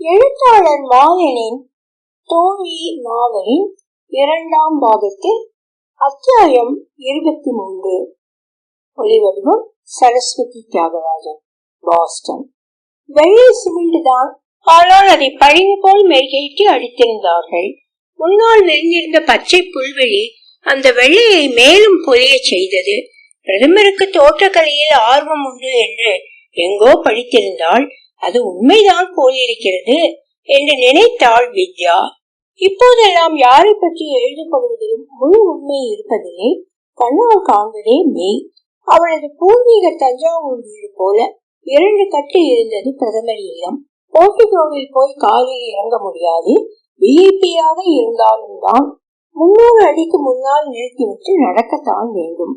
எழுத்தாளர் மாலனின் தோழி நாவலின் இரண்டாம் பாகத்தில் அத்தியாயம் இருபத்தி மூன்று. ஒளிவடிவம் சரஸ்வதி தியாகராஜன் பாஸ்டன். வெள்ளை சிமிண்டுதான் ஆனால் அதை பழிவு போல் மெருகேற்றி அடித்திருந்தார்கள். முன்னால் விரிந்திருந்த பச்சை புல்வெளி அந்த வெள்ளையை மேலும் பொரிய செய்தது. பிரதமருக்கு தோட்டக்கலையில் ஆர்வம் உண்டு என்று எங்கோ படித்திருந்தால் அது உண்மைதான் போலிருக்கிறது என்று நினைத்தாள் வித்யா. இப்போதெல்லாம் யாரை பற்றி எழுதப்படுவதிலும் முழு உண்மை இருப்பதில்லை கண்ணால் காண்பதே மெய். அவளது பூர்வீக தஞ்சாவூர் வீடு போல இரண்டு கட்டு இருந்தது பிரதமர் இல்லம் போர்டிகோவில் போய் காலில் இறங்க முடியாது. விஐபியாக இருந்தாலும் தான் முன்னூறு அடிக்கு முன்னால் நிறுத்திவிட்டு நடக்கத்தான் வேண்டும்.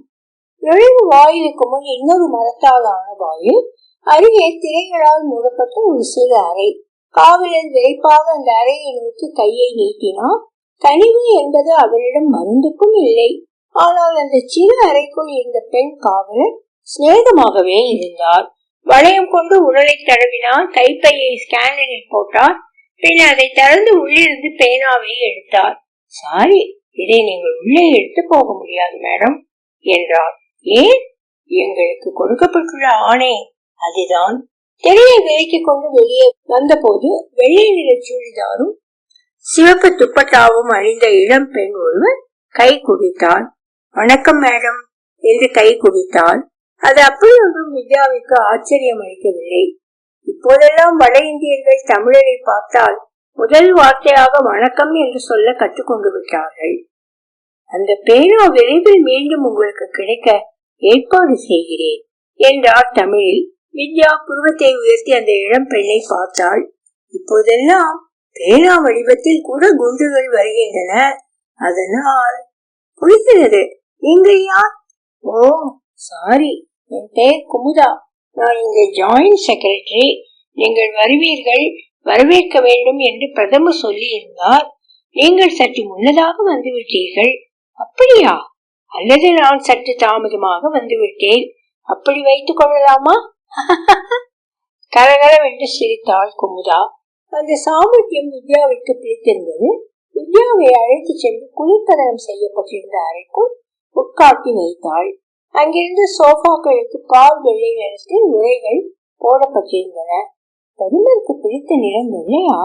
நுழைவு வாயிலுக்கு முன் இன்னொரு மரத்தாலான வாயில் அருகே திரைகளால் மூடப்பட்ட ஒரு சிறு அறை. காவலர் விரைப்பாக அந்த அறையை நோக்கி கையை நீட்டினார் கனிவு என்பது அவரிடம் மருந்துக்கும் இல்லை. ஆனால் அந்த சிறு அறைக்குள் இருந்த பெண் காவலர் சிநேகமாகவே இருந்தார். வளையம் கொண்டு உடலை தடவினார் கைப்பையை ஸ்கேனரில் போட்டார் பின் அதை திறந்து உள்ளிருந்து பேனாவை எடுத்தார். சாரி இதை நீங்கள் உள்ளே எடுத்து போக முடியாது மேடம் என்றார். ஏன்? எங்களுக்கு கொடுக்கப்பட்டுள்ள ஆணை அதுதான் திரையை விலக்கிக் கொண்டு வெளியே வந்தபோது வெள்ளை நிற சூழிதாரும் சிவப்பு துப்பட்டாவும் அணிந்த இளம் பெண் ஒருவர் கை குடித்தாள். வணக்கம் மேடம். என்று கை குடித்தாள்? அது அப்படி ஒன்றும் வித்யாவிற்கு ஆச்சரியம் அளிக்கவில்லை. இப்போதெல்லாம் வட இந்தியர்கள் தமிழரை பார்த்தால் முதல் வார்த்தையாக வணக்கம் என்று சொல்ல கற்றுக்கொண்டு விட்டார்கள். அந்த பேனா விரைவில் மீண்டும் உங்களுக்கு கிடைக்க ஏற்பாடு செய்கிறேன் என்றார் தமிழில் வித்யா புருவத்தை உயர்த்தி அந்த இளம் பெண்ணை பார்த்தாள். இப்போதெல்லாம் பேனா வடிவத்தில் கூட குண்டுகள் வருகின்றன. அதனால் புரிகிறது நீங்கள் யார்? ஓ சாரி என் பெயர் குமுதா. நான் இங்க ஜாயிண்ட் செக்ரட்டரி நீங்கள் வருவீர்கள் வரவேற்க வேண்டும் என்று பிரதமர் சொல்லி இருந்தார் நீங்கள் சற்று முன்னதாக வந்துவிட்டீர்கள். அப்படியா? அல்லது நான் சற்று தாமதமாக வந்துவிட்டேன். அப்படி வைத்துக் கொள்ளலாமா? கரகரவென்று சிரித்தாள் குமுதா. அந்த சாமர்த்தியம் வித்யாவிற்கு பிடித்திருந்தது. வித்யாவை அழைத்து சென்று குளிர்கதனம் செய்யப்பட்டிருந்த அறைக்குள் உட்காட்டி வைத்தாள் அங்கிருந்து சோஃபாக்களுக்கு பால் வெள்ளை நிறத்தில் உரைகள் போடப்பட்டிருந்தன. பிரதமருக்கு பிடித்த நிறம் இல்லையா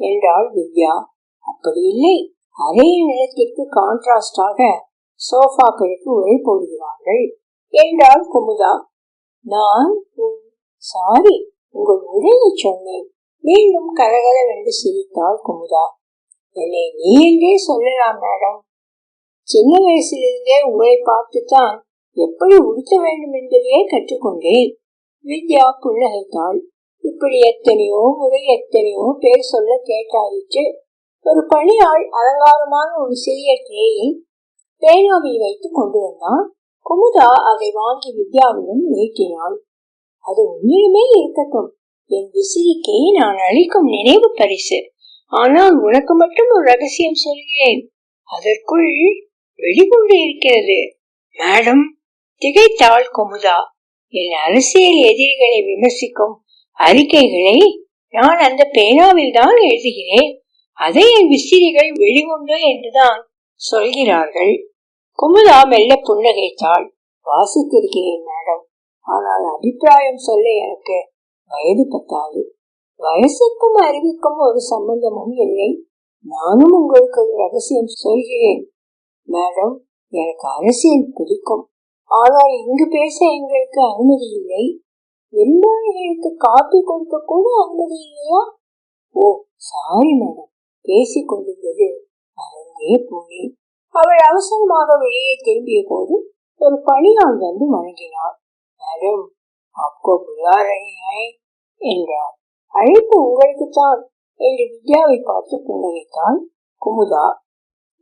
என்றாள் வித்யா. அப்படி இல்லை. அறையின் நிறத்திற்கு கான்ட்ராஸ்டாக சோஃபாக்களுக்கு உரை போடுகிறார்கள். என்றாள் குமுதா. நான் சாரி உங்கள் உரையை சொன்னேன். மீண்டும் கலகலவென்று சிரித்தாள் குமுதா. என்னை நீ என்றே சொல்லலாம் மேடம். சின்ன வயசிலிருந்தே உங்களை பார்த்துத்தான் எப்படி உடுத்த வேண்டும் என்பதையே கற்றுக்கொண்டேன். வித்யா புன்னகைத்தாள். இப்படி எத்தனையோ முறை எத்தனையோ பேர் சொல்ல கேட்டாயிற்று. ஒரு பணியாள் அலங்காரமான ஒரு சிறிய ட்ரேயில் பேனாவை வைத்து கொண்டு வந்தான். குமுதா அதை வாங்கி வித்யாவிடம் நீட்டினாள். அது உண்மையுமே இருக்கட்டும். என் விசிறிக்கை நான் அளிக்கும் நினைவு பரிசு. ஆனால் உனக்கு மட்டும் ஒரு ரகசியம் சொல்கிறேன். அதற்குள் வெளிக்கொண்டு இருக்கிறது. மேடம் திகைத்தாள் குமுதா. என் அரசியல் எதிரிகளை விமர்சிக்கும் அறிக்கைகளை நான் அந்த பேனாவில் தான் எழுதுகிறேன். அதை என் விசிறிகள் வெளிகொண்டு என்றுதான் சொல்கிறார்கள். குமுதா மெல்ல புன்னகைத்தாள் வாசித்திருக்கிறேன் மேடம். ஆனால் அபிப்பிராயம் சொல்ல எனக்கு வயது பத்தாது. வயசுக்கும் அறிவுக்கும் ஒரு சம்பந்தமும் இல்லை. நானும் உங்களுக்கு ஒரு ரகசியம் சொல்கிறேன் மேடம். எனக்கு அரசியல் பிடிக்கும். ஆனால் இங்கு பேச எங்களுக்கு அனுமதி இல்லை. எல்லோருக்கு காப்பி கொடுக்க கூட அனுமதி இல்லையா? ஓ சாரி மேடம். பேசிக் கொண்டிருந்தது அரங்கே போனேன். அவள் அவசரமாக வெளியே திரும்பிய போது ஒரு பணியாள் வந்து வணங்கினார் மேடம் அப்போ புலா என்றார் அழைப்பு உங்களுக்குத்தான் என்று வித்யாவை பார்த்து புன்னகைத்தான் குமுதா.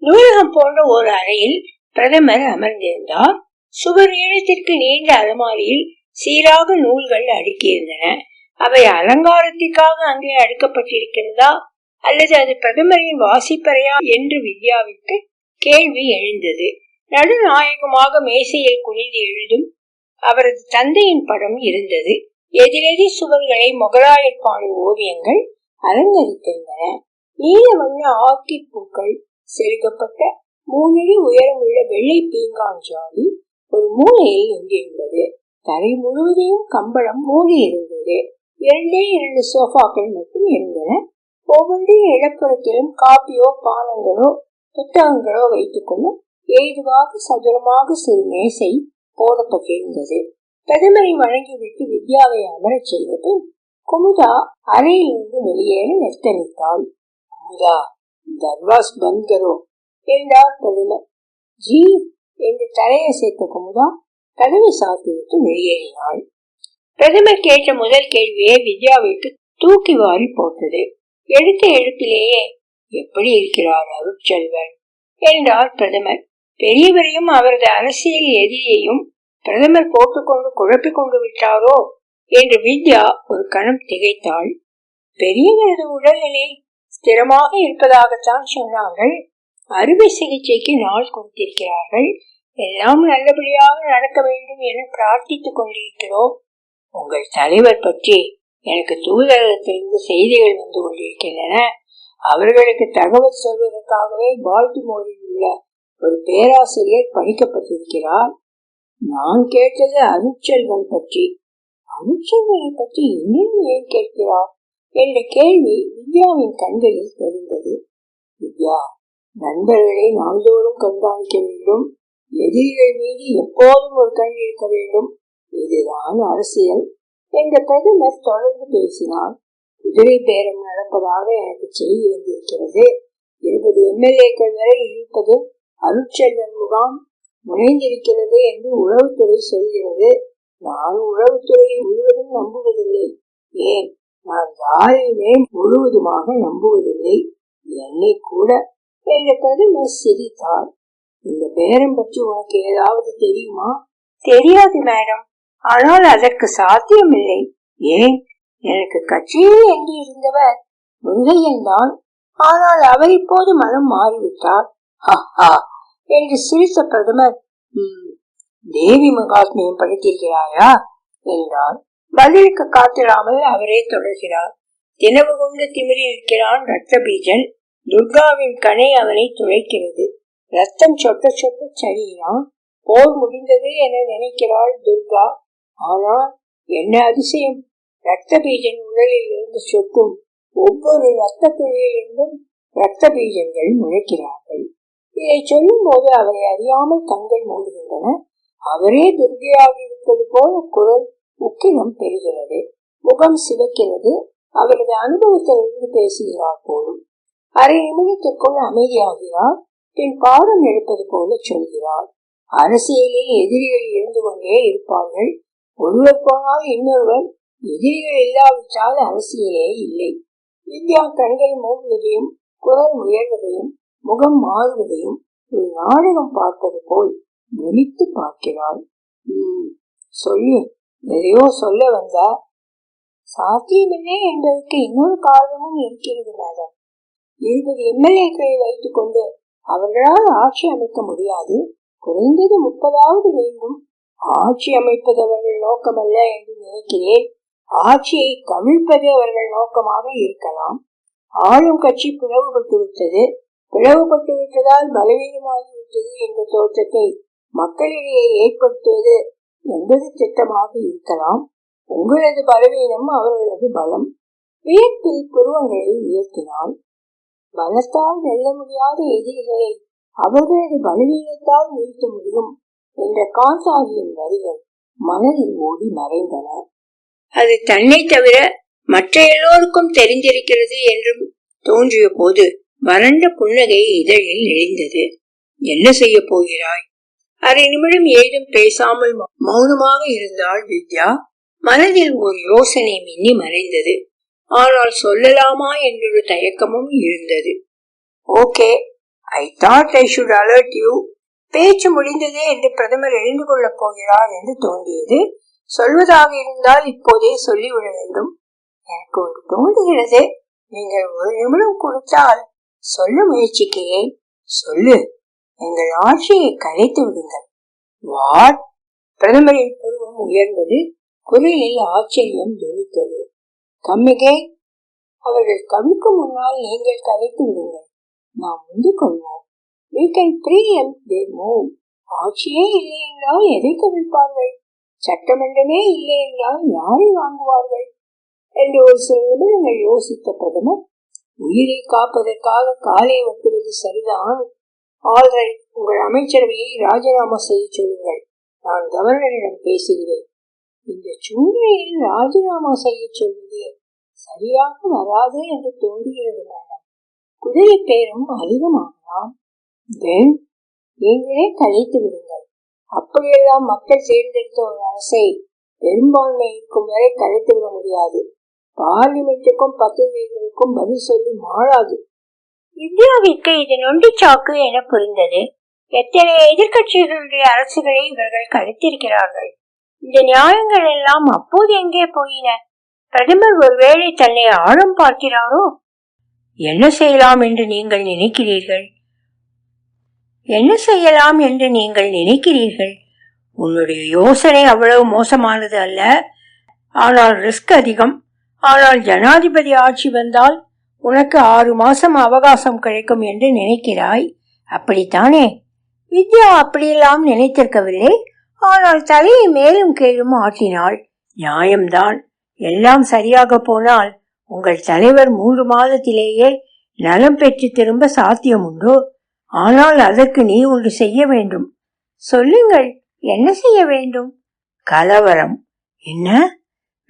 நூலகம் போன்ற ஒரு அறையில் பிரதமர் அமர்ந்திருந்தார். சுவர் ஈழத்திற்கு நீண்ட அலமாரியில் சீராக நூல்கள் அடுக்கியிருந்தன. அவை அலங்காரத்திற்காக அங்கே அடுக்கப்பட்டிருக்கிறதா அல்லது அது பிரதமரின் வாசிப்பறையா என்று வித்யாவிற்கு கேள்வி எழுந்தது. நடுநாயகமாக மேசையில் குனிந்து எழுதும் அவரது தந்தையின் படம் இருந்தது. எதிரெதி சுவர்களை முகலாயர் பாணி ஓவியங்கள் அலங்கரித்திருந்தன நீல வண்ண ஆக்கி பூக்கள் செருகப்பட்ட மூணடி உயரமுள்ள வெள்ளை பீங்கான் ஜாடி ஒரு மூலையில் எங்கிருந்தது தரை முழுவதையும் கம்பளம் மூடி இருந்தது. இரண்டே இரண்டு சோஃபாக்கள் மட்டும் இருந்தன. ஒவ்வொன்றையும் இடப்புறத்திலும் காப்பியோ பானங்களோ புத்தகங்களோ வைத்துக்கொண்டு ஏதுவாக சதுரமாக சிறு மேசை போடப்பட்டிருந்தது பிரதமரை வழங்கிவிட்டு வித்யாவை அமரச் செய்த பின் குமுதா அறையிலிருந்து வெளியேற நிறுத்தனித்தாள் குமுதா தர்வாஸ் பந்த் கரோ என்றார் பிரதமர். ஜி என்று தலையை சேர்த்த குமுதா கதவை சாத்திவிட்டு வெளியேறினாள். பிரதமர் கேட்ட முதல் கேள்வியை வித்யாவிற்கு தூக்கி வாரி போட்டது. எடுத்த எழுத்திலேயே எப்படி இருக்கிறார் அருட்செல்வன்? என்றார் பிரதமர். பெரியவரையும் அவரது அரசியல் எதிரியையும் பிரதமர் போட்டுக்கொண்டு குழப்பிக் கொண்டு விட்டாரோ? என்று வித்யா ஒரு கணம் திகைத்தாள். பெரியவரது உடல்நிலை ஸ்திரமாக இருப்பதாகத்தான் சொன்னார்கள். அறுவை சிகிச்சைக்கு நாள் கொடுத்திருக்கிறார்கள். எல்லாம் நல்லபடியாக நடக்க வேண்டும் என பிரார்த்தித்துக் கொண்டிருக்கிறோம். உங்கள் தலைவர் பற்றி எனக்கு தூதரகத்திலிருந்து செய்திகள் வந்து கொண்டிருக்கின்றன. அவர்களுக்கு தகவல் சொல்வதற்காகவே பால்டிமோரில் உள்ள ஒரு பேராசிரியர் பணிக்கப்பட்டிருக்கிறார். நான் கேட்டது அருட்செல்வன் பற்றி. அருட்செல்வனை பற்றி இன்னும் ஏன் கேட்கிறார்? என்ற கேள்வி வித்யாவின் கண்களில் தெரிந்தது வித்யா நண்பர்களை நாள்தோறும் கண்காணிக்க வேண்டும். எதிரிகள் மீது எப்போதும் ஒரு கண் இருக்க வேண்டும். இதுதான் அரசியல் என்ற பிரதமர் தொடர்ந்து பேசினார். குதிரை பேரம் நடப்பதாக எனக்கு செய்தி வந்திருக்கிறது இருபது எம்எல்ஏக்கள் வரை இருப்பது அருட்செல்வன் முகாம் முனைந்திருக்கிறது என்று உளவுத்துறை சொல்கிறது. நான் உளவுத்துறையை முழுவதும் நம்புவதில்லை. ஏன்? நான் யாரையுமே முழுவதுமாக நம்புவதில்லை. என்னை கூட என்ற பிரதமர் சிரித்தார். இந்த பேரம் பற்றி உனக்கு ஏதாவது தெரியுமா? தெரியாது மேடம். ஆனால் அதற்கு சாத்தியமில்லை. ஏன்? எனக்கு கட்சியில் எண்ணி இருந்தவர் முருகையன் தான். ஆனால் அவர் இப்போது மனம் மாறிவிட்டார். என்று சிரித்த பிரதமர் தேவி மகாத்மியம் படித்திருக்கிறாயா? என்றார். பதிலுக்கு காத்திராமல் அவரே தொடர்கிறார். தினவு கொண்டு திமிரி இருக்கிறான் ரத்த பீஜன் துர்காவின் கனை அவனை துளைக்கிறது ரத்தம் சொட்ட சொட்ட சரியான் போர் முடிந்தது என நினைக்கிறாள் துர்கா. ஆனால் என்ன அதிசயம்? ரத்த பீஜன் உடலில் இருந்து சொட்டும் ஒவ்வொரு ரத்த துளியிலிருந்தும் ரத்த பீஜங்கள் முளைக்கிறார்கள். இதை சொல்லும் போது அவரை அறியாமல் கண்கள் மூடுகின்றன. அவரே துர்கையாக இருப்பது போல குரல் உக்கிரம் பெறுகிறது. முகம் சிவக்கிறது. அவரது அனுபவத்திலிருந்து பேசுகிறார் போலும். அரை நிமிடத்திற்குள் அமைதியாகிறார். பின் பாடம் எடுப்பது போல சொல்கிறார். அரசியலில் எதிரிகள் இருந்து கொண்டே இருப்பார்கள். ஒருவர் போனால் இன்னொருவர் எதிரிகள் இல்லாவிட்டால் அரசியலே இல்லை. இந்தியா கண்கள் மூடுவதையும் குரல் உயர்வதையும் முகம் மாறுவதையும் ஒரு நாடகம் பார்ப்பது போல் நினைத்து பார்க்கிறாள். சொல்லு. எதையோ சொல்ல வந்தா சாத்தியமில்லை என்பதற்கு இன்னொரு காரணமும் இருக்கிறது மேடம் இருபது எம்எல்ஏக்களை வைத்துக் கொண்டு அவர்களால் ஆட்சி அமைக்க முடியாது. குறைந்தது முப்பதாவது வேண்டும் ஆட்சி அமைப்பது அவர்கள் நோக்கமல்ல என்று நினைக்கிறேன். ஆட்சியை கவிழ்ப்பது அவர்கள் நோக்கமாக இருக்கலாம் ஆளும் கட்சி பிளவுபட்டு விட்டது பிளவுபட்டு விட்டதால் பலவீனமாகிவிட்டது என்ற தோற்றத்தை மக்களிடையே ஏற்படுத்துவது என்பது திட்டமாக இருக்கலாம். உங்களது பலவீனம் அவர்களது பலம் வியப்பில் புருவங்களை உயர்த்தினால் பலத்தால் வெல்ல முடியாத எதிரிகளை அவர்களது பலவீனத்தால் வீழ்த்த முடியும் என்ற காந்தாவியின் வரிகள் மனதில் ஓடி மறைந்தன. அது தன்னை தவிர மற்ற எல்லோருக்கும் தெரிந்திருக்கிறது என்றும் தோன்றிய போது வறண்ட புன்னகை இதழில் நெளிந்தது. என்ன செய்ய போகிறாய்? அரை நிமிடம் ஏதும் பேசாமல் மௌனமாக இருந்தாள் வித்யா. மனதில் ஒரு யோசனை மின்னி மறைந்தது. ஆனால் சொல்லலாமா? என்றொரு தயக்கமும் இருந்தது. Okay I thought I should alert you பேச்சு முடிந்ததே என்று பிரதமர் எழுந்து கொள்ளப் போகிறார் என்று தோன்றியது. சொல்வதாக இருந்தால் இப்போதே சொல்லிவிட வேண்டும். எனக்கு ஒரு தோன்றுகிறது. நீங்கள் ஒரு நிமிடம் கொடுத்தால் சொல்ல முயற்சிக்கிறேன். சொல்லு. எங்கள் ஆட்சியை கலைத்து விடுங்கள். வாட்? பிரதமரின் பருவம் உயர்ந்தது. குரலில் ஆச்சரியம் ஜொலித்தது. கம்மிகே அவர்கள் கண்ணுக்கு முன்னால் நீங்கள் கலைத்து விடுங்கள். நாம் முந்து கொள்வோம். Can can them they move. ஆட்சியே இல்லை என்றால் எதை கவிழ்ப்பார்கள்? சட்டமன்றமே இல்லை என்றால் யாரை வாங்குவார்கள்? என்று ஒரு சில நிமிடங்கள் யோசித்த பிரதமர் உயிரை காப்பதற்காக காலை வெட்டுவது சரிதான். ஆல்ரைட் உங்கள் அமைச்சரவையை ராஜினாமா செய்ய சொல்லுங்கள். நான் கவர்னரிடம் பேசுகிறேன். இந்த சூழ்நிலையில் ராஜினாமா செய்ய சொல்வது சரியாக வராது என்று தோன்றுகிறது மேடம். குதிரை பேரும் அதிகமாகலாம். தென் நீங்களே கலைத்து விடுங்கள். அப்படியெல்லாம் மக்கள் தேர்ந்தெடுத்த ஒரு அரசை பெரும்பான்மை இருக்கும் வரை கலைத்து விட முடியாது. பார்லிமெண்ட்டுக்கும் பத்திரிகைகளுக்கும் பதில் சொல்லி மாறாது. இந்தியாவிற்கு இது நொண்டி சாக்கு என புரிந்தது. எத்தனை எதிர்கட்சிகளுடைய அரசுகளை இவர்கள் கழித்திருக்கிறார்கள் இந்த நியாயங்கள் எல்லாம் அப்போது எங்கே போயின? பிரதமர் ஒருவேளை தன்னை ஆழம் பார்க்கிறாரோ? என்ன செய்யலாம் என்று நீங்கள் நினைக்கிறீர்கள்? என்ன செய்யலாம் என்று நீங்கள் நினைக்கிறீர்கள்? உன்னுடைய யோசனை அவ்வளவு மோசமானது அல்ல. ஆனால் ரிஸ்க் அதிகம். ஆனால் ஜனாதிபதி ஆட்சி வந்தால் உனக்கு ஆறு மாசம் அவகாசம் கிடைக்கும் என்று நினைக்கிறாய். அப்படித்தானே? வித்யா அப்படியெல்லாம் நினைத்திருக்கவில்லை. ஆனால் தலையை மேலும் கீழும் ஆட்டினாள். நியாயம்தான். எல்லாம் சரியாக போனால் உங்கள் தலைவர் மூன்று மாதத்திலேயே நலம் பெற்று திரும்ப சாத்தியம் உண்டோ ஆனால் அதற்கு நீ ஒன்று செய்ய வேண்டும். சொல்லுங்கள் என்ன செய்ய வேண்டும்? கலவரம். என்ன?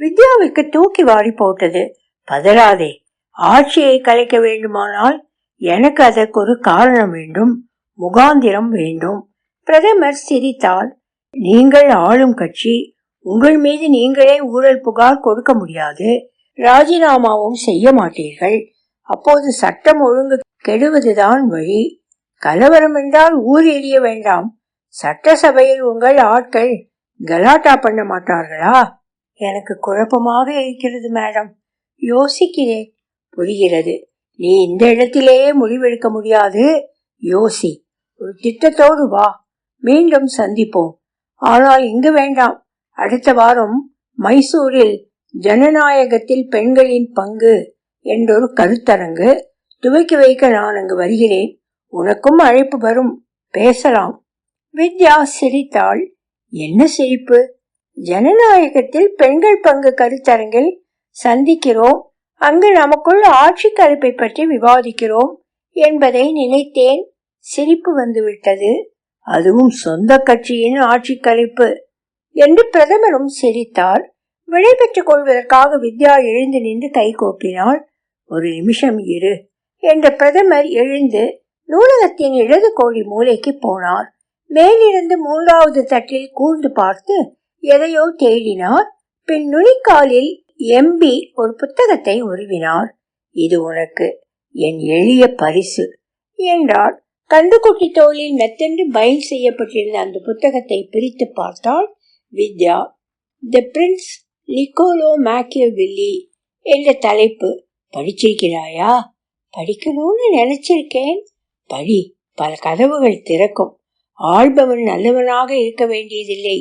வித்யாவுக்கு தூக்கி வாரி போட்டது. பதறாதே ஆட்சியை கலைக்க வேண்டுமானால் எனக்கு அதற்கு ஒரு காரணம் வேண்டும் முகாந்திரம் வேண்டும். பிரதமர் சிரித்தால் நீங்கள் ஆளும் கட்சி உங்கள் மீது நீங்களே ஊழல் புகார் கொடுக்க முடியாது. ராஜினாமாவும் செய்ய மாட்டீர்கள். அப்போது சட்டம் ஒழுங்கு கெடுவதுதான் வழி. கலவரம் என்றால் ஊர் எரிய வேண்டாம். சட்டசபையில் உங்கள் ஆட்கள் கலாட்டா பண்ண மாட்டார்களா? எனக்கு குழப்பமாக இருக்கிறது மேடம். யோசிக்கிறேன். புரிகிறது. நீ இந்த இடத்திலேயே முடிவெடுக்க முடியாது? யோசி. ஒரு திட்டத்தோடு வா. மீண்டும் சந்திப்போம். ஆனால் இங்கு வேண்டாம். அடுத்த வாரம் மைசூரில் ஜனநாயகத்தில் பெண்களின் பங்கு என்றொரு கருத்தரங்கு துவக்கி வைக்க நான் அங்கு வருகிறேன். உனக்கும் அழைப்பு வரும். பேசலாம். வித்யா சிரித்தாள். என்ன சிரிப்பு? ஜனநாயகத்தில் பெண்கள் பங்கு கருத்தரங்கில் சந்திக்கிறோம். அங்கு நமக்குள் ஆட்சி கலைப்பை பற்றி விவாதிக்கிறோம் என்பதை நினைத்தேன். சிரிப்பு வந்துவிட்டது. அதுவும் சொந்த கட்சியின் ஆட்சி கலைப்பு என்று பிரதமரும் சிரித்தார். விடைபெற்றுக் கொள்வதற்காக வித்யா எழுந்து நின்று கை கோப்பினாள். ஒரு நிமிஷம் இரு என்ற பிரதமர் எழுந்து நூலகத்தின் இடது கோழி மூலைக்கு போனார். மேலிருந்து மூன்றாவது தட்டில் கூர்ந்து பார்த்து எதையோ தேடினார். பின் நுனிக்காலில் எம்பி ஒரு புத்தகத்தை உருவினார். இது உனக்கு என் எளிய பரிசு என்றார். கண்டுகுட்டி தோளில் மெத்தென்று பயில் செய்யப்பட்டிருந்த அந்த புத்தகத்தை பிரித்து பார்த்தால் வித்யா தி பிரின்ஸ் லிகோலோ மேக்கியவில்லி என்ற தலைப்பு படிச்சிருக்கிறாயா? படிக்கணும்னு நினைச்சிருக்கேன் படி பல கதவுகள் திறக்கும். ஆள்பவன் நல்லவனாக இருக்க வேண்டியதில்லை.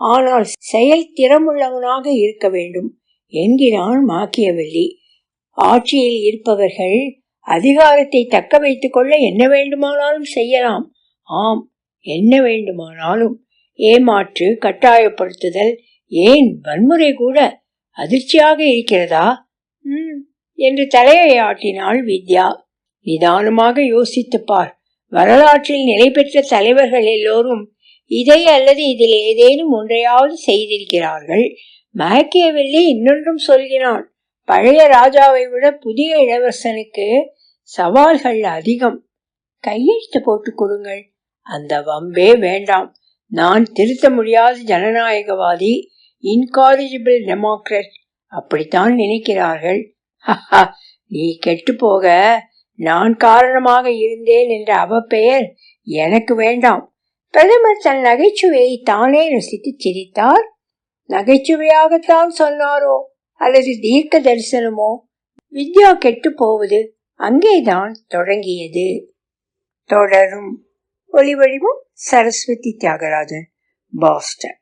ஆனால் செயல் திறமுள்ளவனாக இருக்க வேண்டும் என்கிறான் மாக்கியவல்லி. ஆட்சியில் இருப்பவர்கள் அதிகாரத்தை தக்க வைத்துக் கொள்ள என்ன வேண்டுமானாலும் செய்யலாம். ஆம் என்ன வேண்டுமானாலும். ஏமாற்று கட்டாயப்படுத்துதல் ஏன் வன்முறை கூட அதிர்ச்சியாக இருக்கிறதா? என்று தலையை ஆட்டினாள் வித்யா. நிதானமாக யோசித்து பார் வரலாற்றில் நிலை பெற்ற தலைவர்கள் எல்லோரும் இதை அல்லது இதில் ஏதேனும் ஒன்றையாவது செய்திருக்கிறார்கள். மயக்கியவில்லை இன்னொன்றும் சொல்கிறான். பழைய ராஜாவை விட புதிய இளவரசனுக்கு சவால்கள் அதிகம். கையெழுத்து போட்டுக் கொடுங்கள். அந்த வம்பே வேண்டாம். நான் திருத்த முடியாத ஜனநாயகவாதி இன்காரிஜிபிள் டெமோக்ரட் அப்படித்தான் நினைக்கிறார்கள். நீ கெட்டு போக. நான் காரணமாக இருந்தேன் என்ற அவப்பெயர் எனக்கு வேண்டாம். பிரதமர் தன் நகைச்சுவையை தானே ரசித்து சிரித்தார். நகைச்சுவையாகத்தான் சொன்னாரோ அல்லது தீர்க்க தரிசனமோ? வித்யா கெட்டு போவது அங்கேதான் தொடங்கியது. தொடரும். ஒளிவடிவம் சரஸ்வதி தியாகராஜன் பாஸ்டன்.